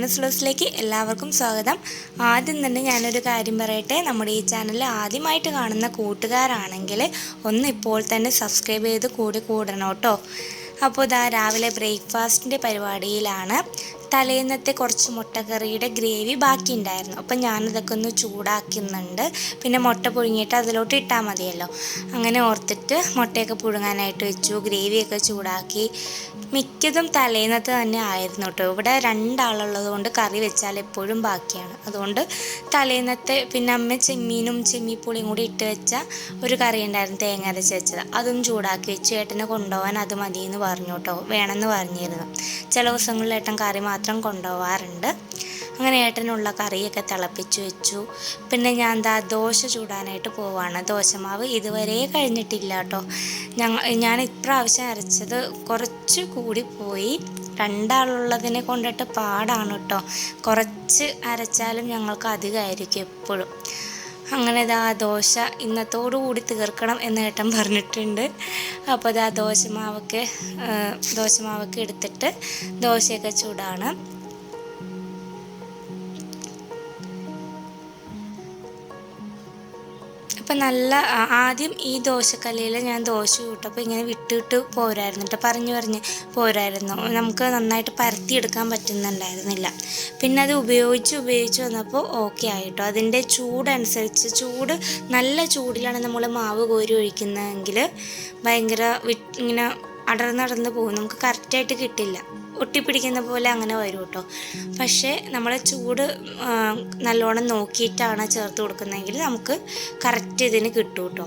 Hello ഈ സ്ലോസിലേക്ക് എല്ലാവർക്കും സ്വാഗതം. ആദ്യം തന്നെ ഞാനൊരു കാര്യം പറയട്ടെ. നമ്മുടെ ഈ ചാനൽ ആദ്യമായിട്ട് കാണുന്ന കൂട്ടുകാരാണെങ്കിൽ ഒന്ന് ഇപ്പോൾ തന്നെ സബ്സ്ക്രൈബ് ചെയ്ത് കൂടി കൂടണം കേട്ടോ. അപ്പോൾ ഇതാ രാവിലെ ബ്രേക്ക്ഫാസ്റ്റിന്റെ പരിപാടിയിലാണ്. തലേന്നത്തെ കുറച്ച് മുട്ടക്കറിയുടെ ഗ്രേവി ബാക്കി ഉണ്ടായിരുന്നു അപ്പം ഞാനതൊക്കെ ഒന്ന് ചൂടാക്കുന്നുണ്ട്. പിന്നെ മുട്ട പുഴുങ്ങിയിട്ട് അതിലോട്ട് ഇട്ടാൽ മതിയല്ലോ. അങ്ങനെ ഓർത്തിട്ട് മുട്ടയൊക്കെ പുഴുങ്ങാനായിട്ട് വെച്ചു. ഗ്രേവിയൊക്കെ ചൂടാക്കി. മിക്കതും തലേന്നത്തെ തന്നെ ആയിരുന്നു കേട്ടോ. ഇവിടെ രണ്ടാളുള്ളത് കൊണ്ട് കറി വെച്ചാൽ എപ്പോഴും ബാക്കിയാണ്. അതുകൊണ്ട് തലേന്നത്തെ പിന്നെ അമ്മ ചെമ്മീനും ചെമ്മീപ്പുളിയും കൂടി ഇട്ട് വെച്ച ഒരു കറി ഉണ്ടായിരുന്നു തേങ്ങ അരച്ച് വെച്ചത്. അതും ചൂടാക്കി വെച്ച്. ഏട്ടനെ കൊണ്ടുപോകാൻ അത് മതിയെന്ന് പറഞ്ഞു കേട്ടോ. വേണമെന്ന് പറഞ്ഞിരുന്നു. ചില ദിവസങ്ങളിൽ ഏട്ടൻ കറി മാത്രം കൊണ്ടുപോകാറുണ്ട് അങ്ങനെ ഏട്ടനുള്ള കറിയൊക്കെ തിളപ്പിച്ച് വെച്ചു. പിന്നെ ഞാൻ എന്താ ദോശ ചൂടാനായിട്ട് പോവാണ്. ദോശമാവ് ഇതുവരെ കഴിഞ്ഞിട്ടില്ല കേട്ടോ. ഞങ്ങൾ ഞാൻ ഇപ്രാവശ്യം അരച്ചത് കുറച്ച് കൂടി പോയി. രണ്ടാളുള്ളതിനെ കൊണ്ടിട്ട് പാടാണ് കേട്ടോ. കുറച്ച് അരച്ചാലും ഞങ്ങൾക്ക് അധികമായിരിക്കും എപ്പോഴും. അങ്ങനെ ഇതാ ദോശ ഇന്നത്തോടു കൂടി തീർക്കണം എന്ന് ഏട്ടൻ പറഞ്ഞിട്ടുണ്ട്. അപ്പോൾ ഇതാ ദോശമാവൊക്കെ ദോശമാവൊക്കെ എടുത്തിട്ട് ദോശയൊക്കെ ചൂടാണ്. അപ്പം നല്ല ആദ്യം ഈ ദോശക്കല്ലിൽ ഞാൻ ദോശ ചൂട്ടപ്പോൾ ഇങ്ങനെ വിട്ടിട്ട് പോരായിരുന്നു കേട്ടോ. പറഞ്ഞു പറഞ്ഞ് പോരായിരുന്നു. നമുക്ക് നന്നായിട്ട് പരത്തിയെടുക്കാൻ പറ്റുന്നുണ്ടായിരുന്നില്ല. പിന്നെ അത് ഉപയോഗിച്ച് ഉപയോഗിച്ച് വന്നപ്പോൾ ഓക്കെ ആയിട്ടോ. അതിന്റെ ചൂടനുസരിച്ച് ചൂട് നല്ല ചൂടിലാണ് നമ്മൾ മാവ് കോരി ഒഴിക്കുന്നതെങ്കിൽ ഭയങ്കര ഇങ്ങനെ അടർന്നടർന്ന് പോകും. നമുക്ക് കറക്റ്റായിട്ട് കിട്ടില്ല. ഒട്ടിപ്പിടിക്കുന്ന പോലെ അങ്ങനെ വരും കേട്ടോ പക്ഷേ നമ്മൾ ചൂട് നല്ലോണം നോക്കിയിട്ടാണ് ചേർത്ത് കൊടുക്കുന്നതെങ്കിൽ നമുക്ക് കറക്റ്റ് ഇതിന് കിട്ടും കേട്ടോ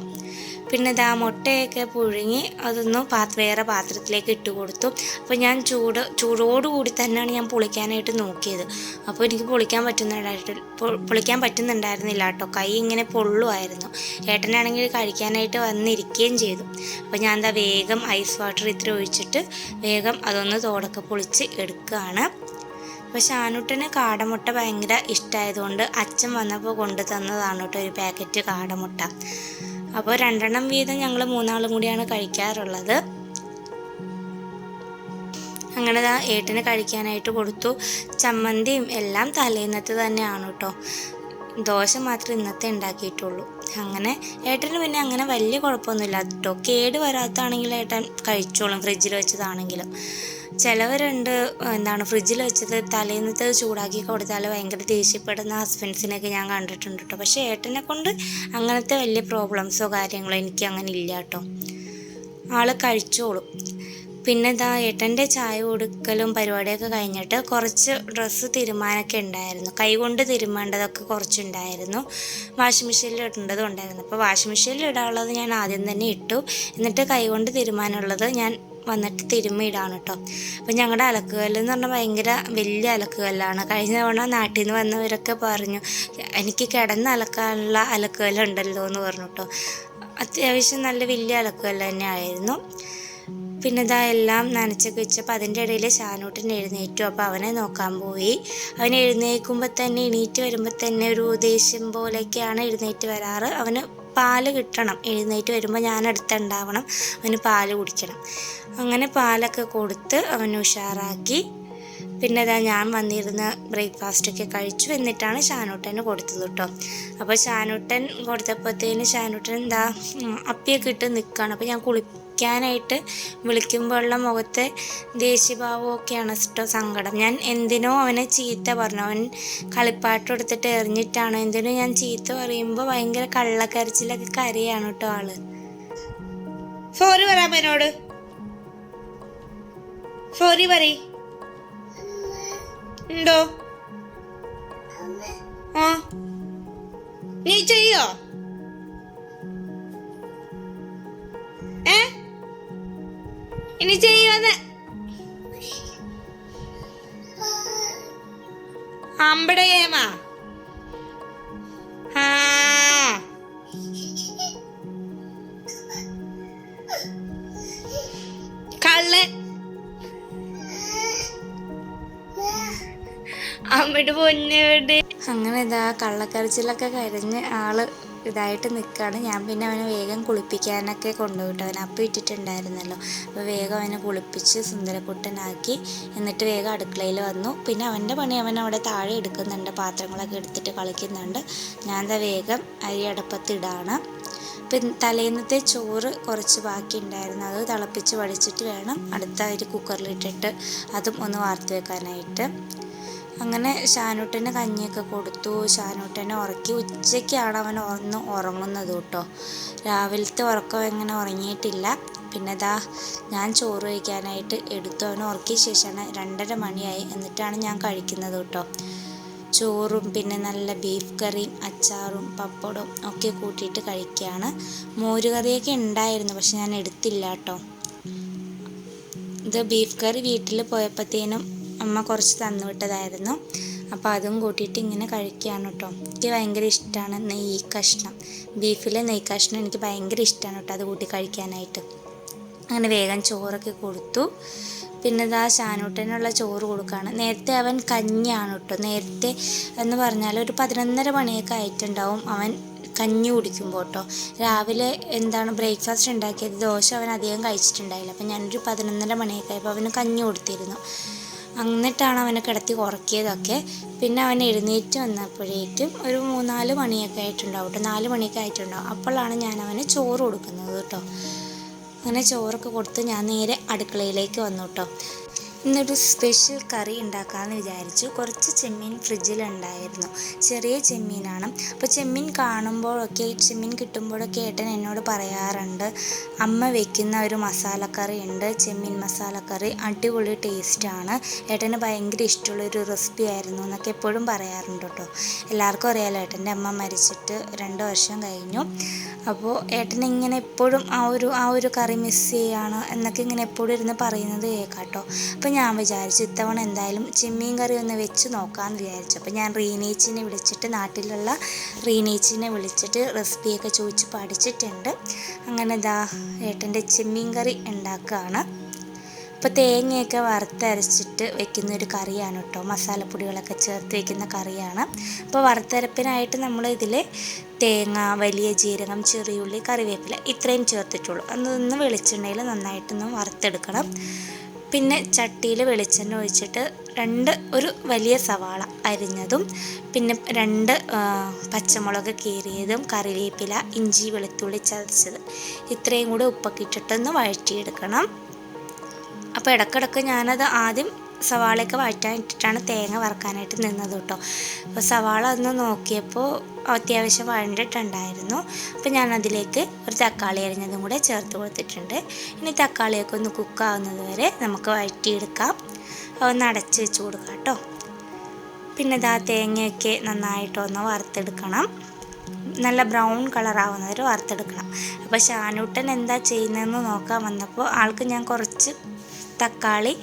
പിന്നെ ഇതാ മുട്ടയൊക്കെ പുഴുങ്ങി അതൊന്ന് പാത്ര വേറെ പാത്രത്തിലേക്ക് ഇട്ട് കൊടുത്തു. അപ്പോൾ ഞാൻ ചൂട് ചൂടോടുകൂടി തന്നെയാണ് ഞാൻ പൊളിക്കാനായിട്ട് നോക്കിയത്. അപ്പോൾ എനിക്ക് പൊളിക്കാൻ പറ്റുന്നുണ്ടായിട്ട് പൊളിക്കാൻ പറ്റുന്നുണ്ടായിരുന്നില്ല കേട്ടോ. കൈ ഇങ്ങനെ പൊള്ളുമായിരുന്നു ഏട്ടനാണെങ്കിൽ കഴിക്കാനായിട്ട് വന്നിരിക്കുകയും ചെയ്തു. അപ്പോൾ ഞാൻ എന്താ വേഗം ഐസ് വാട്ടർ ഇത്ര ഒഴിച്ചിട്ട് വേഗം അതൊന്ന് തോടൊക്കെ പൊളിച്ച് എടുക്കുകയാണ്. അപ്പോൾ ഷാനുട്ടന് കാടമുട്ട ഭയങ്കര ഇഷ്ടമായതുകൊണ്ട് അച്ഛൻ വന്നപ്പോൾ കൊണ്ടു തന്നതാണ് കേട്ടോ ഒരു പാക്കറ്റ് കാടമുട്ട. അപ്പോൾ രണ്ടെണ്ണം വീതം ഞങ്ങൾ മൂന്നാളും കൂടിയാണ് കഴിക്കാറുള്ളത്. അങ്ങനെ ഏട്ടന് കഴിക്കാനായിട്ട് കൊടുത്തു. ചമ്മന്തിയും എല്ലാം തലേന്നത്തെ തന്നെയാണ് കേട്ടോ ദോശ മാത്രം ഇന്നത്തെ ഉണ്ടാക്കിയിട്ടുള്ളൂ. അങ്ങനെ ഏട്ടന് പിന്നെ അങ്ങനെ വലിയ കുഴപ്പമൊന്നുമില്ല. കേട്ടോ കേട് വരാത്താണെങ്കിൽ ഏട്ടൻ കഴിച്ചോളും. ഫ്രിഡ്ജിൽ വെച്ചതാണെങ്കിലും. ചിലവരുണ്ട് എന്താണ് ഫ്രിഡ്ജിൽ വെച്ചത് തലേന്നത്തെ ചൂടാക്കി കൊടുത്താൽ ഭയങ്കര ദേഷ്യപ്പെടുന്ന ഹസ്ബൻഡ്സിനൊക്കെ ഞാൻ കണ്ടിട്ടുണ്ട് കേട്ടോ പക്ഷേ ഏട്ടനെ കൊണ്ട് അങ്ങനത്തെ വലിയ പ്രോബ്ലംസോ കാര്യങ്ങളോ എനിക്ക് അങ്ങനെ ഇല്ല കേട്ടോ ആൾ കഴിച്ചോളും. പിന്നെ ഇതാ ഏട്ടന്റെ ചായ കൊടുക്കലും പരിപാടിയൊക്കെ കഴിഞ്ഞിട്ട് കുറച്ച് ഡ്രസ്സ് തിരുമാനൊക്കെ ഉണ്ടായിരുന്നു. കൈകൊണ്ട് തിരുമേണ്ടതൊക്കെ കുറച്ചുണ്ടായിരുന്നു. വാഷിംഗ് മെഷീനിൽ ഇടേണ്ടതും ഉണ്ടായിരുന്നു. അപ്പോൾ വാഷിംഗ് മെഷീനിൽ ഇടാനുള്ളത് ഞാൻ ആദ്യം തന്നെ ഇട്ടു. എന്നിട്ട് കൈകൊണ്ട് തിരുമാനമുള്ളത് ഞാൻ വന്നിട്ട് തിരുമ്മിയിടാണ് കേട്ടോ അപ്പം ഞങ്ങളുടെ അലക്കുകല്ല് എന്ന് പറഞ്ഞാൽ ഭയങ്കര വലിയ അലക്കുകല്ലാണ്. കഴിഞ്ഞ തവണ നാട്ടിൽ നിന്ന് വന്നവരൊക്കെ പറഞ്ഞു എനിക്ക് കിടന്ന് അലക്കാനുള്ള അലക്കുകല്ലുണ്ടല്ലോ എന്ന് പറഞ്ഞു കേട്ടോ അത്യാവശ്യം നല്ല വലിയ അലക്കുകല്ല് തന്നെ ആയിരുന്നു. പിന്നെ ഇതാ എല്ലാം നനച്ചൊക്കെ വെച്ചപ്പോൾ അതിന്റെ ഇടയിൽ ഷാനൂട്ടൻ എഴുന്നേറ്റു. അപ്പോൾ അവനെ നോക്കാൻ പോയി. അവൻ എഴുന്നേൽക്കുമ്പോൾ തന്നെ എണീറ്റ് വരുമ്പോൾ തന്നെ ഒരു ദേഷ്യം പോലെയൊക്കെയാണ് എഴുന്നേറ്റ് വരാറ്. അവന് പാൽ കിട്ടണം. എഴുന്നേറ്റ് വരുമ്പോൾ ഞാൻ അടുത്തുണ്ടാവണം അവന് പാൽ കുടിക്കണം. അങ്ങനെ പാലൊക്കെ കൊടുത്ത് അവന് ഉഷാറാക്കി. പിന്നെ ഇതാ ഞാൻ വന്നിരുന്ന ബ്രേക്ക്ഫാസ്റ്റൊക്കെ കഴിച്ചു. എന്നിട്ടാണ് ഷാനൂട്ടന് കൊടുത്തത് കേട്ടോ. അപ്പോൾ ഷാനൂട്ടൻ കൊടുത്തപ്പോഴത്തേന് ഷാനൂട്ടൻ എന്താ അപ്പിയൊക്കെ ഇട്ട് നിൽക്കുകയാണ് അപ്പോൾ ഞാൻ കുളിക്കാനായിട്ട് വിളിക്കുമ്പോഴുള്ള മുഖത്തെ ദേഷ്യഭാവമൊക്കെയാണ് കേട്ടോ സങ്കടം. ഞാൻ എന്തിനോ അവനെ ചീത്ത പറഞ്ഞു. അവൻ കളിപ്പാട്ടം എടുത്തിട്ട് എറിഞ്ഞിട്ടാണ്. എന്തിനോ ഞാൻ ചീത്ത പറയുമ്പോൾ ഭയങ്കര കള്ളക്കരച്ചിലൊക്കെ കരയാണ് കേട്ടോ ആൾ. സോറി പറയാം എന്നോട് സോറി പറ ഉണ്ടോ? ആ. നീ ചെയ്യോ? ഏ? ഇനി ചെയ്യുമെന്ന് അമ്പടയേമാ കള്ളൻ അമ്മയുടെ പൊന്നോട് അങ്ങനെ ഇതാ കള്ളക്കരച്ചിലൊക്കെ കരഞ്ഞ് ആൾ ഇതായിട്ട് നിൽക്കുകയാണ് ഞാൻ പിന്നെ അവനെ വേഗം കുളിപ്പിക്കാനൊക്കെ കൊണ്ടുപോയിട്ട് അവൻ അപ്പം ഇട്ടിട്ടുണ്ടായിരുന്നല്ലോ. അപ്പോൾ വേഗം അവനെ കുളിപ്പിച്ച് സുന്ദരക്കുട്ടനാക്കി എന്നിട്ട് വേഗം അടുക്കളയിൽ വന്നു. പിന്നെ അവന്റെ പണി അവൻ അവിടെ താഴെ എടുക്കുന്നുണ്ട്. പാത്രങ്ങളൊക്കെ എടുത്തിട്ട് കളിക്കുന്നുണ്ട്. ഞാൻ എന്താ വേഗം അരി അടപ്പത്തിടാണ് പിന്നെ തലേന്നത്തെ ചോറ് കുറച്ച് ബാക്കി ഉണ്ടായിരുന്നു അത് തിളപ്പിച്ച് വടിച്ചിട്ട് വേണം അടുത്ത അരി കുക്കറിലിട്ടിട്ട് അതും ഒന്ന് വാർത്ത് വെക്കാനായിട്ട്. അങ്ങനെ ഷാനൂട്ടന് കഞ്ഞിയൊക്കെ കൊടുത്തു. ഷാനൂട്ടനെ ഉറക്കി. ഉച്ചയ്ക്കാണ് അവൻ ഒന്ന് ഉറങ്ങുന്നത് കേട്ടോ. രാവിലത്തെ ഉറക്കം എങ്ങനെ ഉറങ്ങിയിട്ടില്ല. പിന്നെ ദാ ഞാൻ ചോറ് കഴിക്കാനായിട്ട് എടുത്തു. അവൻ ഉറക്കിയ ശേഷമാണ് രണ്ടര മണിയായി. എന്നിട്ടാണ് ഞാൻ കഴിക്കുന്നത് കേട്ടോ. ചോറും പിന്നെ നല്ല ബീഫ് കറിയും അച്ചാറും പപ്പടവും ഒക്കെ കൂട്ടിയിട്ട് കഴിക്കുകയാണ്. മോരുകറിയൊക്കെ ഉണ്ടായിരുന്നു പക്ഷെ ഞാൻ എടുത്തില്ല കേട്ടോ. ഇത് ബീഫ് കറി വീട്ടിൽ പോയപ്പോഴത്തേനും അമ്മ കുറച്ച് തന്നു വിട്ടതായിരുന്നു. അപ്പോൾ അതും കൂട്ടിയിട്ട് ഇങ്ങനെ കഴിക്കുകയാണ് കേട്ടോ. എനിക്ക് ഭയങ്കര ഇഷ്ടമാണ് നെയ്യ് കഷ്ണം. ബീഫിലെ നെയ്യ് കഷ്ണം എനിക്ക് ഭയങ്കര ഇഷ്ടമാണ് കേട്ടോ അത് കൂട്ടി കഴിക്കാനായിട്ട്. അങ്ങനെ വേഗം ചോറൊക്കെ കൊടുത്തു. പിന്നെ ഇതാ ശാനൂട്ടനുള്ള ചോറ് കൊടുക്കുകയാണ്. നേരത്തെ അവൻ കഞ്ഞിയാണ് കേട്ടോ. നേരത്തെ എന്ന് പറഞ്ഞാൽ ഒരു പതിനൊന്നര മണിയൊക്കെ ആയിട്ടുണ്ടാവും അവൻ കഞ്ഞി കുടിക്കുമ്പോൾ കേട്ടോ. രാവിലെ എന്താണ് ബ്രേക്ക്ഫാസ്റ്റ് ഉണ്ടാക്കിയത്? ദോശ അവൻ അധികം കഴിച്ചിട്ടുണ്ടായില്ല. അപ്പം ഞാനൊരു പതിനൊന്നര മണിയൊക്കെ ആയപ്പോൾ അവന് കഞ്ഞി കൊടുത്തിരുന്നു. എന്നിട്ടാണ് അവനെ കിടത്തി ഉറക്കിയതൊക്കെ. പിന്നെ അവൻ എഴുന്നേറ്റ് വന്നപ്പോഴേക്കും ഒരു മൂന്നാൽ മണിയൊക്കെ ആയിട്ടുണ്ടാവും കേട്ടോ. നാല് മണിയൊക്കെ ആയിട്ടുണ്ടാവും. അപ്പോഴാണ് ഞാൻ അവന് ചോറ് കൊടുക്കുന്നത് കേട്ടോ. അങ്ങനെ ചോറൊക്കെ കൊടുത്ത് ഞാൻ നേരെ അടുക്കളയിലേക്ക് വന്നു കേട്ടോ. ഇന്നൊരു സ്പെഷ്യൽ കറി ഉണ്ടാക്കാമെന്ന് വിചാരിച്ചു. കുറച്ച് ചെമ്മീൻ ഫ്രിഡ്ജിലുണ്ടായിരുന്നു ചെറിയ ചെമ്മീനാണ്. അപ്പോൾ ചെമ്മീൻ കാണുമ്പോഴൊക്കെ ചെമ്മീൻ കിട്ടുമ്പോഴൊക്കെ ഏട്ടൻ എന്നോട് പറയാറുണ്ട് അമ്മ വെക്കുന്ന ഒരു മസാലക്കറി ഉണ്ട്. ചെമ്മീൻ മസാലക്കറി അടിപൊളി ടേസ്റ്റാണ് ഏട്ടന് ഭയങ്കര ഇഷ്ടമുള്ളൊരു റെസിപ്പി ആയിരുന്നു എന്നൊക്കെ എപ്പോഴും പറയാറുണ്ട് കേട്ടോ. എല്ലാവർക്കും അറിയാലോ ഏട്ടന്റെ അമ്മ മരിച്ചിട്ട് രണ്ട് വർഷം കഴിഞ്ഞു. അപ്പോൾ ഏട്ടൻ ഇങ്ങനെ എപ്പോഴും ആ ഒരു ആ ഒരു കറി മിസ് ചെയ്യാണ് എന്നൊക്കെ ഇങ്ങനെ എപ്പോഴും ഇരുന്ന് പറയുന്നത് കേൾക്കാം കേട്ടോ. അപ്പോൾ ഞാൻ വിചാരിച്ചു ഇത്തവണ എന്തായാലും ചെമ്മീൻ കറി ഒന്ന് വെച്ച് നോക്കാമെന്ന് വിചാരിച്ചു. അപ്പോൾ ഞാൻ റീനേച്ചിനെ വിളിച്ചിട്ട് നാട്ടിലുള്ള റീനേച്ചിനെ വിളിച്ചിട്ട് റെസിപ്പിയൊക്കെ ചോദിച്ച് പഠിച്ചിട്ടുണ്ട്. അങ്ങനെ ഇതാ ഏട്ടന്റെ ചെമ്മീൻ കറി ഉണ്ടാക്കുകയാണ്. ഇപ്പോൾ തേങ്ങയൊക്കെ വറുത്തരച്ചിട്ട് വെക്കുന്ന ഒരു കറിയാണ് കേട്ടോ. മസാലപ്പൊടികളൊക്കെ ചേർത്ത് വെക്കുന്ന കറിയാണ്. അപ്പോൾ വറുത്തരപ്പിനായിട്ട് നമ്മൾ ഇതിൽ തേങ്ങ വലിയ ജീരകം ചെറിയുള്ളി കറിവേപ്പില ഇത്രയും ചേർത്തിട്ടുള്ളൂ. അതൊന്ന് വെളിച്ചെണ്ണയിൽ നന്നായിട്ടൊന്ന് വറുത്തെടുക്കണം. പിന്നെ ചട്ടിയിൽ വെളിച്ചെണ്ണ ഒഴിച്ചിട്ട് രണ്ട് ഒരു വലിയ സവാള അരിഞ്ഞതും പിന്നെ രണ്ട് പച്ചമുളക് കീറിയതും കറിവേപ്പില ഇഞ്ചി വെളുത്തുള്ളി ചതച്ചത്. ഇത്രയും കൂടി ഉപ്പൊക്കെ ഇട്ടിട്ടൊന്ന് വഴറ്റിയെടുക്കണം. അപ്പോൾ ഇടക്കിടക്ക് ഞാനത് ആദ്യം സവാളയൊക്കെ വഴറ്റാൻ ഇട്ടിട്ടാണ് തേങ്ങ വറക്കാനായിട്ട് നിന്നത് കേട്ടോ. അപ്പോൾ സവാള ഒന്ന് നോക്കിയപ്പോൾ അത്യാവശ്യം വഴണ്ടിട്ടുണ്ടായിരുന്നു. അപ്പോൾ ഞാൻ അതിലേക്ക് ഒരു തക്കാളി അരിഞ്ഞതും കൂടെ ചേർത്ത് കൊടുത്തിട്ടുണ്ട്. ഇനി തക്കാളിയൊക്കെ ഒന്ന് കുക്കാവുന്നത് വരെ നമുക്ക് വഴറ്റിയെടുക്കാം. ഒന്ന് അടച്ച് വെച്ച് കൊടുക്കാം കേട്ടോ. പിന്നെ ഇതാ തേങ്ങയൊക്കെ നന്നായിട്ടൊന്ന് വറുത്തെടുക്കണം. നല്ല ബ്രൗൺ കളറാവുന്ന വരെ വറുത്തെടുക്കണം. അപ്പോൾ ഷാനൂട്ടൻ എന്താ ചെയ്യുന്നതെന്ന് നോക്കാൻ വന്നപ്പോൾ ആൾക്ക് ഞാൻ കുറച്ച് തക്കാളി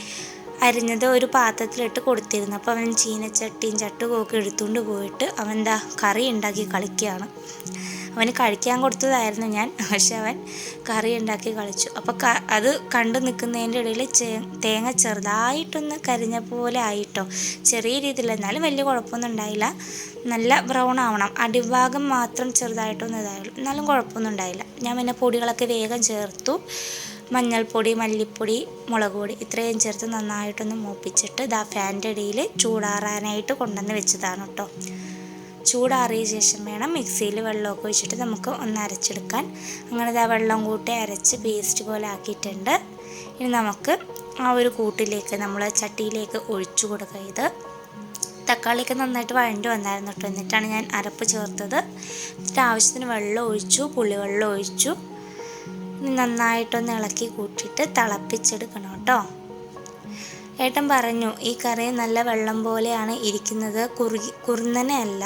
അരിഞ്ഞത് ഒരു പാത്രത്തിലിട്ട് കൊടുത്തിരുന്നു. അപ്പോൾ അവൻ ചീനച്ചട്ടിയും ചട്ടുകൊക്കെ എടുത്തുകൊണ്ട് പോയിട്ട് അവൻ എന്താ കറി ഉണ്ടാക്കി കളിക്കുകയാണ്. അവന് കഴിക്കാൻ കൊടുത്തതായിരുന്നു ഞാൻ പക്ഷെ അവൻ കറി ഉണ്ടാക്കി കളിച്ചു. അപ്പോൾ അത് കണ്ടു നിൽക്കുന്നതിന്റെ ഇടയിൽ തേങ്ങ ചെറുതായിട്ടൊന്ന് കരിഞ്ഞ പോലെ ആയിട്ടോ. ചെറിയ രീതിയിൽ എന്നാലും വലിയ കുഴപ്പമൊന്നും ഉണ്ടായില്ല. നല്ല ബ്രൗൺ ആവണം. അടിഭാഗം മാത്രം ചെറുതായിട്ടൊന്നും ഇതായുള്ളൂ. എന്നാലും കുഴപ്പമൊന്നും ഉണ്ടായില്ല. ഞാൻ പിന്നെ പൊടികളൊക്കെ വേഗം ചേർത്തു. മഞ്ഞൾപ്പൊടി മല്ലിപ്പൊടി മുളക് പൊടി ഇത്രയും ചേർത്ത് നന്നായിട്ടൊന്ന് മൂപ്പിച്ചിട്ട് ദാ ഫാന്റെ ഇടയിൽ ചൂടാറാനായിട്ട് കൊണ്ടുവന്ന് വെച്ചതാണ് കേട്ടോ. ചൂടാറിയ ശേഷം വേണം മിക്സിയിൽ വെള്ളമൊക്കെ ഒഴിച്ചിട്ട് നമുക്ക് ഒന്ന് അരച്ചെടുക്കാൻ. അങ്ങനെ ദാ വെള്ളം കൂട്ടി അരച്ച് പേസ്റ്റ് പോലെ ആക്കിയിട്ടുണ്ട്. ഇനി നമുക്ക് ആ ഒരു കൂട്ടിലേക്ക് നമ്മൾ ചട്ടിയിലേക്ക് ഒഴിച്ചു കൊടുക്കുക. ഇത് തക്കാളിയൊക്കെ നന്നായിട്ട് വഴണ്ടി വന്നായിരുന്നു കേട്ടോ. എന്നിട്ടാണ് ഞാൻ അരപ്പ് ചേർത്തത്. എന്നിട്ട് ആവശ്യത്തിന് വെള്ളം ഒഴിച്ചു പുളിവെള്ളം ഒഴിച്ചു. നന്നായിട്ടൊന്ന് ഇളക്കി കൂട്ടിയിട്ട് തിളപ്പിച്ചെടുക്കണം കേട്ടോ. ഏട്ടൻ പറഞ്ഞു ഈ കറി നല്ല വെള്ളം പോലെയാണ് ഇരിക്കുന്നത്. കുറുകി കുറുന്നനെയല്ല.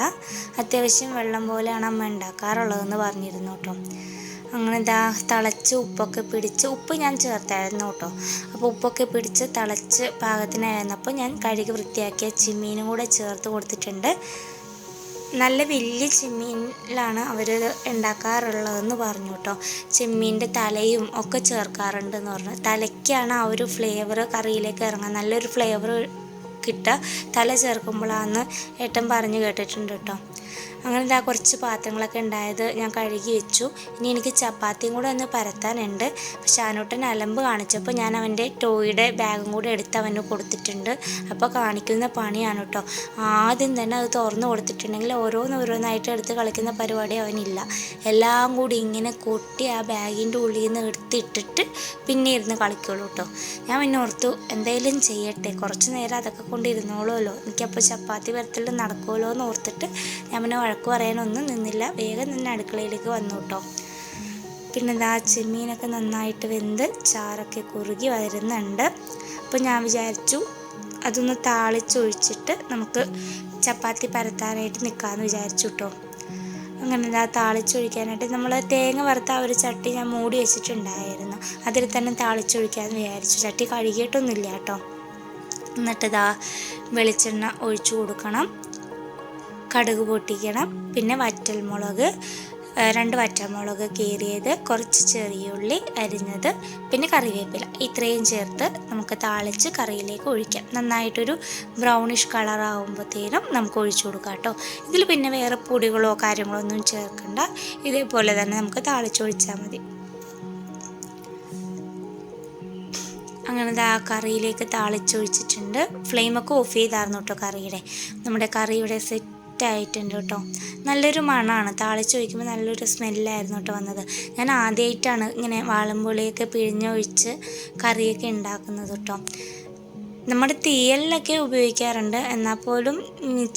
അത്യാവശ്യം വെള്ളം പോലെയാണ് അമ്മ ഉണ്ടാക്കാറുള്ളതെന്ന് പറഞ്ഞിരുന്നു കേട്ടോ. അങ്ങനെ ദാ തിളച്ച് ഉപ്പൊക്കെ പിടിച്ച് ഉപ്പ് ഞാൻ ചേർത്തായിരുന്നു കേട്ടോ. അപ്പോൾ ഉപ്പൊക്കെ പിടിച്ച് തിളച്ച് പാകത്തിനായിരുന്നപ്പോൾ ഞാൻ കഴുകി വൃത്തിയാക്കിയ ചിമ്മീനും കൂടെ ചേർത്ത് കൊടുത്തിട്ടുണ്ട്. നല്ല വലിയ ചെമ്മീനിലാണ് അവർ ഉണ്ടാക്കാറുള്ളതെന്ന് പറഞ്ഞു കേട്ടോ. ചെമ്മീന്റെ തലയും ഒക്കെ ചേർക്കാറുണ്ടെന്ന് പറഞ്ഞു. തലയ്ക്കാണ് ആ ഒരു ഫ്ലേവർ കറിയിലേക്ക് ഇറങ്ങാൻ നല്ലൊരു ഫ്ലേവർ കിട്ടുക തല ചേർക്കുമ്പോഴാന്ന് ഏട്ടൻ പറഞ്ഞു കേട്ടിട്ടുണ്ട് കേട്ടോ. അങ്ങനെ ഇതാ കുറച്ച് പാത്രങ്ങളൊക്കെ ഉണ്ടായത് ഞാൻ കഴുകി വെച്ചു. ഇനി എനിക്ക് ചപ്പാത്തിയും കൂടെ ഒന്ന് പരത്താനുണ്ട്. പക്ഷെ ആനോട്ടൻ അലമ്പ് കാണിച്ചപ്പോൾ ഞാൻ അവന്റെ ടോയുടെ ബാഗും കൂടെ എടുത്ത് അവന് കൊടുത്തിട്ടുണ്ട്. അപ്പോൾ കാണിക്കുന്ന പണിയാണ് കേട്ടോ. ആദ്യം തന്നെ അത് തുറന്നു കൊടുത്തിട്ടുണ്ടെങ്കിൽ ഓരോന്ന് ഓരോന്നായിട്ട് എടുത്ത് കളിക്കുന്ന പരിപാടി അവനില്ല. എല്ലാം കൂടി ഇങ്ങനെ കൊട്ടി ആ ബാഗിന്റെ ഉള്ളിൽ നിന്ന് എടുത്തിട്ടിട്ട് പിന്നെ ഇരുന്ന് കളിക്കുള്ളൂ കേട്ടോ. ഞാൻ പിന്നെ ഓർത്തു എന്തെങ്കിലും ചെയ്യട്ടെ കുറച്ച് നേരം അതൊക്കെ കൊണ്ടിരുന്നോളുമല്ലോ. എനിക്കപ്പോൾ ചപ്പാത്തി പരത്തിൽ നടക്കുമല്ലോ എന്ന് ഓർത്തിട്ട് ഞാൻ പിന്നെ വഴക്ക് പറയാനൊന്നും നിന്നില്ല. വേഗം തന്നെ അടുക്കളയിലേക്ക് വന്നു കേട്ടോ. പിന്നെ ദാ ചെമ്മീനൊക്കെ നന്നായിട്ട് വെന്ത് ചാറൊക്കെ കുറുകി വരുന്നുണ്ട്. അപ്പോൾ ഞാൻ വിചാരിച്ചു അതൊന്ന് താളിച്ചൊഴിച്ചിട്ട് നമുക്ക് ചപ്പാത്തി പരത്താനായിട്ട് നിൽക്കാമെന്ന് വിചാരിച്ചു കേട്ടോ. അങ്ങനെ ഇതാ താളിച്ചൊഴിക്കാനായിട്ട് നമ്മൾ തേങ്ങ വറുത്ത ആ ഒരു ചട്ടി ഞാൻ മൂടി വെച്ചിട്ടുണ്ടായിരുന്നു. അതിൽ തന്നെ താളിച്ചൊഴിക്കാമെന്ന് വിചാരിച്ചു. ചട്ടി കഴുകിയിട്ടൊന്നുമില്ല കേട്ടോ. എന്നിട്ട് ഇതാ വെളിച്ചെണ്ണ ഒഴിച്ചു കൊടുക്കണം. കടുക് പൊട്ടിക്കണം. പിന്നെ വറ്റൽമുളക് രണ്ട് വറ്റൽമുളക് കീറിയത് കുറച്ച് ചെറിയ ഉള്ളി അരിഞ്ഞത് പിന്നെ കറിവേപ്പില. ഇത്രയും ചേർത്ത് നമുക്ക് താളിച്ച് കറിയിലേക്ക് ഒഴിക്കാം. നന്നായിട്ടൊരു ബ്രൗണിഷ് കളർ ആകുമ്പോഴത്തേനും നമുക്ക് ഒഴിച്ചു കൊടുക്കാം കേട്ടോ. ഇതിൽ പിന്നെ വേറെ പൊടികളോ കാര്യങ്ങളോ ഒന്നും ചേർക്കണ്ട. ഇതേപോലെ തന്നെ നമുക്ക് താളിച്ചൊഴിച്ചാൽ മതി. അങ്ങനെ ആ കറിയിലേക്ക് താളിച്ചൊഴിച്ചിട്ടുണ്ട്. ഫ്ലെയിമൊക്കെ ഓഫ് ചെയ്തായിരുന്നു കേട്ടോ കറിയുടെ. നമ്മുടെ കറിയുടെ സെറ്റ് ആയിട്ടുണ്ട് കേട്ടോ നല്ലൊരു മണമാണ് താളിച്ചൊഴിക്കുമ്പോൾ നല്ലൊരു സ്മെല്ലായിരുന്നു കേട്ടോ വന്നത്. ഞാൻ ആദ്യമായിട്ടാണ് ഇങ്ങനെ വാളംപുളിയൊക്കെ പിഴിഞ്ഞൊഴിച്ച് കറിയൊക്കെ ഉണ്ടാക്കുന്നത് കേട്ടോ നമ്മുടെ തീയലിലൊക്കെ ഉപയോഗിക്കാറുണ്ട്. എന്നാൽ പോലും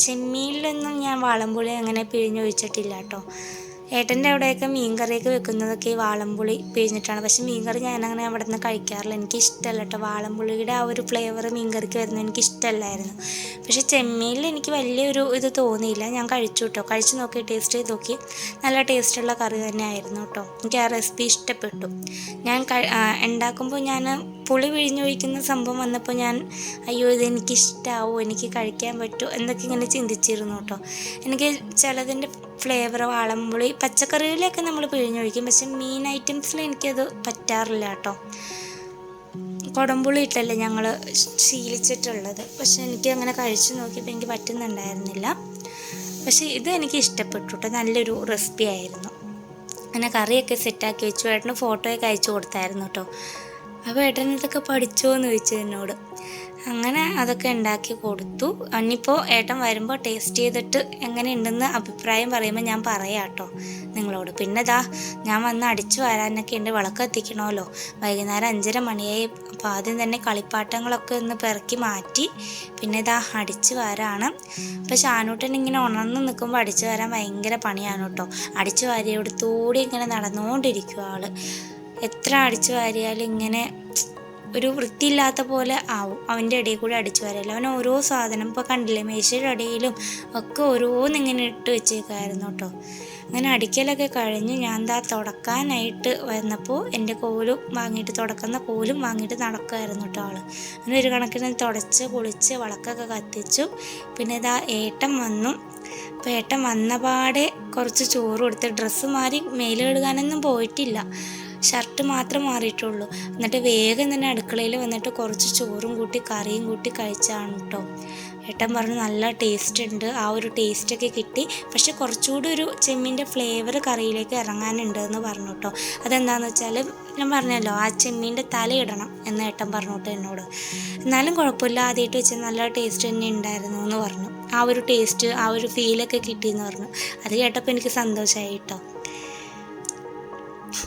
ചെമ്മീനിലൊന്നും ഞാൻ വാളംപുളി അങ്ങനെ പിഴിഞ്ഞൊഴിച്ചിട്ടില്ല കേട്ടോ ഏട്ടന്റെ അവിടെയൊക്കെ മീൻകറിയൊക്കെ വെക്കുന്നതൊക്കെ ഈ വാളംപുളി പിഴിഞ്ഞിട്ടാണ്. പക്ഷെ മീൻകറി ഞാനങ്ങനെ അവിടെ നിന്ന് കഴിക്കാറില്ല. എനിക്ക് ഇഷ്ടമല്ല കേട്ടോ. വാളംപുളിയുടെ ആ ഒരു ഫ്ലേവർ മീൻകറിക്ക് വരുന്നത് എനിക്ക് ഇഷ്ടമല്ലായിരുന്നു പക്ഷെ ചെമ്മീനിൽ എനിക്ക് വലിയൊരു ഇത് തോന്നിയില്ല. ഞാൻ കഴിച്ചു കേട്ടോ. കഴിച്ചു നോക്കി ടേസ്റ്റ് ചെയ്ത് നോക്കി. നല്ല ടേസ്റ്റുള്ള കറി തന്നെ ആയിരുന്നു കേട്ടോ. എനിക്ക് ആ റെസിപ്പി ഇഷ്ടപ്പെട്ടു. ഞാൻ ഉണ്ടാക്കുമ്പോൾ ഞാൻ പുളി പിഴിഞ്ഞൊഴിക്കുന്ന സംഭവം വന്നപ്പോൾ ഞാൻ അയ്യോ ഇത് എനിക്ക് ഇഷ്ടമാവോ എനിക്ക് കഴിക്കാൻ പറ്റുമോ എന്നൊക്കെ ഇങ്ങനെ ചിന്തിച്ചിരുന്നു കേട്ടോ. എനിക്ക് ചിലതിന്റെ ഫ്ലേവർ വാളംപുളി പച്ചക്കറിയിലൊക്കെ നമ്മൾ പിഴിഞ്ഞൊഴിക്കും. പക്ഷെ മീൻ ഐറ്റംസിൽ എനിക്കത് പറ്റാറില്ല കേട്ടോ. കുടംപുളി ഇട്ടല്ലേ ഞങ്ങൾ ശീലിച്ചിട്ടുള്ളത്. പക്ഷെ എനിക്ക് അങ്ങനെ കഴിച്ചു നോക്കിയപ്പോൾ എനിക്ക് പറ്റുന്നുണ്ടായിരുന്നില്ല. പക്ഷെ ഇത് എനിക്ക് ഇഷ്ടപ്പെട്ടു കേട്ടോ. നല്ലൊരു റെസിപ്പി ആയിരുന്നു. അങ്ങനെ കറിയൊക്കെ സെറ്റാക്കി വെച്ചു. ഏട്ടന് ഫോട്ടോയൊക്കെ അയച്ചു കൊടുത്തായിരുന്നു കേട്ടോ. അപ്പോൾ ഏട്ടൻ ഇതൊക്കെ പഠിച്ചോ എന്ന് ചോദിച്ചു എന്നോട്. അങ്ങനെ അതൊക്കെ ഉണ്ടാക്കി കൊടുത്തു. ഇനിയിപ്പോൾ ഏട്ടൻ വരുമ്പോൾ ടേസ്റ്റ് ചെയ്തിട്ട് എങ്ങനെ ഉണ്ടെന്ന് അഭിപ്രായം പറയുമ്പോൾ ഞാൻ പറയാം കേട്ടോ നിങ്ങളോട്. പിന്നെ ഇതാ ഞാൻ വന്ന് അടിച്ചു വരാനൊക്കെ ഉണ്ട് വിളക്ക് എത്തിക്കണമല്ലോ വൈകുന്നേരം അഞ്ചര മണിയായി അപ്പോൾ ആദ്യം തന്നെ കളിപ്പാട്ടങ്ങളൊക്കെ ഒന്ന് പെറുക്കി മാറ്റി പിന്നെ ഇതാ അടിച്ചു വരാണ്. അപ്പോൾ ഷാനൂട്ടൻ ഇങ്ങനെ ഉണർന്ന് നിൽക്കുമ്പോൾ അടിച്ചു വരാൻ ഭയങ്കര പണിയാണ് കേട്ടോ. അടിച്ചു വാരിയെടുത്തൂടി ഇങ്ങനെ നടന്നുകൊണ്ടിരിക്കും ആൾ. എത്ര അടിച്ചു വാരിയാലും ഇങ്ങനെ ഒരു വൃത്തിയില്ലാത്ത പോലെ ആവും. അവന്റെ ഇടയിൽ കൂടെ അടിച്ചു വരല്ല അവൻ ഓരോ സാധനം ഇപ്പോൾ കണ്ടില്ലേ മേശയുടെ ഇടയിലും ഒക്കെ ഓരോന്നിങ്ങനെ ഇട്ട് വെച്ചേക്കായിരുന്നു കേട്ടോ അങ്ങനെ അടിക്കലൊക്കെ കഴിഞ്ഞ് ഞാൻ ദാ തുടക്കാനായിട്ട് വന്നപ്പോൾ എന്റെ കോലും വാങ്ങിയിട്ട് തുടക്കുന്ന കോലും വാങ്ങിയിട്ട് നടക്കുമായിരുന്നു കേട്ടോ ആൾ. അങ്ങനെ ഒരു കണക്കിന് തുടച്ച് കുളിച്ച് വളക്കൊക്കെ കത്തിച്ചു. പിന്നെ ഇതാ ഏട്ടൻ വന്നു. അപ്പോൾ ഏട്ടൻ വന്ന പാടെ കുറച്ച് ചോറ് കൊടുത്ത് ഡ്രസ്സ് മാറി മേൽ പോയിട്ടില്ല. ഷർട്ട് മാത്രം മാറിയിട്ടുള്ളൂ. എന്നിട്ട് വേഗം തന്നെ അടുക്കളയിൽ വന്നിട്ട് കുറച്ച് ചോറും കൂട്ടി കറിയും കൂട്ടി കഴിച്ചാണ് കേട്ടോ ഏട്ടൻ പറഞ്ഞു നല്ല ടേസ്റ്റ് ഉണ്ട്. ആ ഒരു ടേസ്റ്റൊക്കെ കിട്ടി. പക്ഷെ കുറച്ചുകൂടി ഒരു ചെമ്മീന്റെ ഫ്ലേവർ കറിയിലേക്ക് ഇറങ്ങാനുണ്ട് എന്ന് പറഞ്ഞു കേട്ടോ അതെന്താണെന്ന് വെച്ചാൽ ഞാൻ പറഞ്ഞല്ലോ ആ ചെമ്മീന്റെ തല ഇടണം എന്ന് ഏട്ടൻ പറഞ്ഞു കേട്ടോ എന്നോട്. എന്നാലും കുഴപ്പമില്ല ആദ്യമായിട്ട് വെച്ചാൽ നല്ല ടേസ്റ്റ് തന്നെ ഉണ്ടായിരുന്നു എന്ന് പറഞ്ഞു. ആ ഒരു ടേസ്റ്റ് ആ ഒരു ഫീലൊക്കെ കിട്ടിയെന്ന് പറഞ്ഞു. അത് കേട്ടപ്പോൾ എനിക്ക് സന്തോഷമായി കേട്ടോ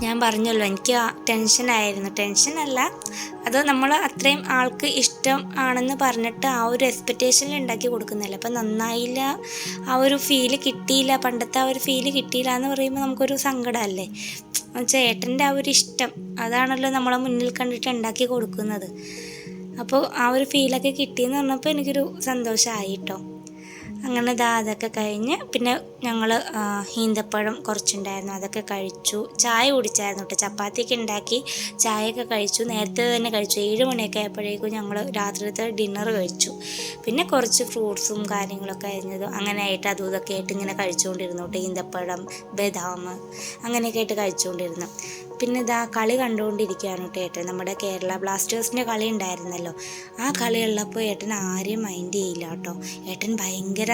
ഞാൻ പറഞ്ഞല്ലോ എനിക്ക് ടെൻഷനായിരുന്നു ടെൻഷനല്ല അത് നമ്മൾ അത്രയും ആൾക്ക് ഇഷ്ടം ആണെന്ന് പറഞ്ഞിട്ട് ആ ഒരു എക്സ്പെക്റ്റേഷനിൽ ഉണ്ടാക്കി കൊടുക്കുന്നില്ല. അപ്പം നന്നായില്ല ആ ഒരു ഫീൽ കിട്ടിയില്ല പണ്ടത്തെ ആ ഒരു ഫീൽ കിട്ടിയില്ല എന്ന് പറയുമ്പോൾ നമുക്കൊരു സങ്കടമല്ലേ ചേട്ടന്റെ ആ ഒരു ഇഷ്ടം അതാണല്ലോ നമ്മളെ മുന്നിൽ കണ്ടിട്ട് ഉണ്ടാക്കി കൊടുക്കുന്നത്. അപ്പോൾ ആ ഒരു ഫീലൊക്കെ കിട്ടിയെന്ന് പറഞ്ഞപ്പോൾ എനിക്കൊരു സന്തോഷമായി കേട്ടോ അങ്ങനെ ദാ അതൊക്കെ കഴിഞ്ഞ് പിന്നെ ഞങ്ങൾ ഈന്തപ്പഴം കുറച്ചുണ്ടായിരുന്നു. അതൊക്കെ കഴിച്ചു. ചായ കുടിച്ചായിരുന്നു കേട്ടോ ചപ്പാത്തിയൊക്കെ ഉണ്ടാക്കി ചായയൊക്കെ കഴിച്ചു. നേരത്തെ തന്നെ കഴിച്ചു. ഏഴ് മണിയൊക്കെ ആയപ്പോഴേക്കും ഞങ്ങൾ രാത്രിത്തെ ഡിന്നർ കഴിച്ചു. പിന്നെ കുറച്ച് ഫ്രൂട്ട്സും കാര്യങ്ങളൊക്കെ അരിഞ്ഞതും അങ്ങനെ ആയിട്ട് അതും ഇതൊക്കെ ആയിട്ട് ഇങ്ങനെ കഴിച്ചുകൊണ്ടിരുന്നു കേട്ടോ ഈന്തപ്പഴം ബദാം അങ്ങനെയൊക്കെ ആയിട്ട് കഴിച്ചുകൊണ്ടിരുന്നു. പിന്നെ ഇതാ കളി കണ്ടുകൊണ്ടിരിക്കുകയാണ് കേട്ടോ ഏട്ടൻ. നമ്മുടെ കേരള ബ്ലാസ്റ്റേഴ്സിന്റെ കളി ഉണ്ടായിരുന്നല്ലോ. ആ കളി ഉള്ളപ്പോൾ ഏട്ടൻ ആരെയും മൈൻഡ് ചെയ്യില്ല കേട്ടോ. ഏട്ടൻ ഭയങ്കര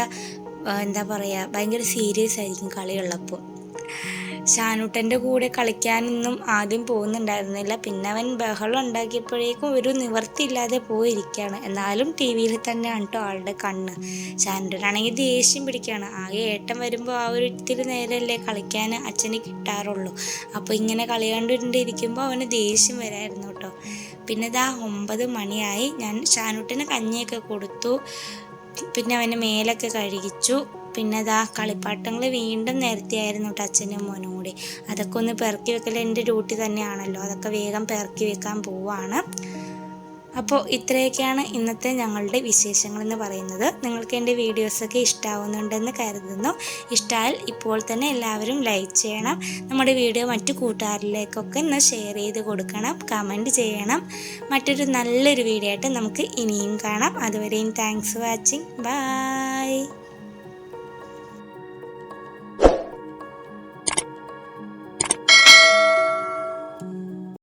എന്താ പറയുക ഭയങ്കര സീരിയസ് ആയിരിക്കും കളി ഉള്ളപ്പോൾ. ഷാനൂട്ടന്റെ കൂടെ കളിക്കാനൊന്നും ആദ്യം പോകുന്നുണ്ടായിരുന്നില്ല. പിന്നെ അവൻ ബഹളം ഉണ്ടാക്കിയപ്പോഴേക്കും ഒരു നിവർത്തിയില്ലാതെ പോയിരിക്കുകയാണ്. എന്നാലും ടി വിയിൽ തന്നെയാണ് കേട്ടോ ആളുടെ കണ്ണ്. ഷാനൂട്ടനാണെങ്കിൽ ദേഷ്യം പിടിക്കുകയാണ്. ആകെ ഏട്ടൻ വരുമ്പോൾ ആ ഒരു ഇത്തിരി നേരമല്ലേ കളിക്കാൻ അച്ഛന് കിട്ടാറുള്ളൂ. അപ്പോൾ ഇങ്ങനെ കളി കണ്ടുകൊണ്ടിരിക്കുമ്പോൾ അവന് ദേഷ്യം വരായിരുന്നു കേട്ടോ. പിന്നെ ഇതാ ഒമ്പത് മണിയായി. ഞാൻ ഷാനൂട്ടിന് കഞ്ഞിയൊക്കെ കൊടുത്തു. പിന്നെ അവന് മേലൊക്കെ കഴുകിച്ചു. പിന്നെ അതാ കളിപ്പാട്ടങ്ങൾ വീണ്ടും നിരത്തിയായിരുന്നു അച്ഛനും മോനും കൂടി. അതൊക്കെ ഒന്ന് പെറുക്കി വെക്കൽ എന്റെ ഡ്യൂട്ടി തന്നെയാണല്ലോ. അതൊക്കെ വേഗം പെറുക്കി വെക്കാൻ പോവാണ്. അപ്പോൾ ഇത്രയൊക്കെയാണ് ഇന്നത്തെ ഞങ്ങളുടെ വിശേഷങ്ങൾ എന്ന് പറയുന്നത്. നിങ്ങൾക്ക് എന്റെ വീഡിയോസൊക്കെ ഇഷ്ടാവുന്നുണ്ടെന്ന് കരുതുന്നു. ഇഷ്ടമായാൽ ഇപ്പോൾ തന്നെ എല്ലാവരും ലൈക്ക് ചെയ്യണം. നമ്മുടെ വീഡിയോ മറ്റു കൂട്ടുകാരിലേക്കൊക്കെ ഒന്ന് ഷെയർ ചെയ്ത് കൊടുക്കണം. കമന്റ് ചെയ്യണം. മറ്റൊരു നല്ലൊരു വീഡിയോ ആയിട്ട് നമുക്ക് ഇനിയും കാണാം. അതുവരെയും താങ്ക്സ് വാച്ചിങ് ബൈ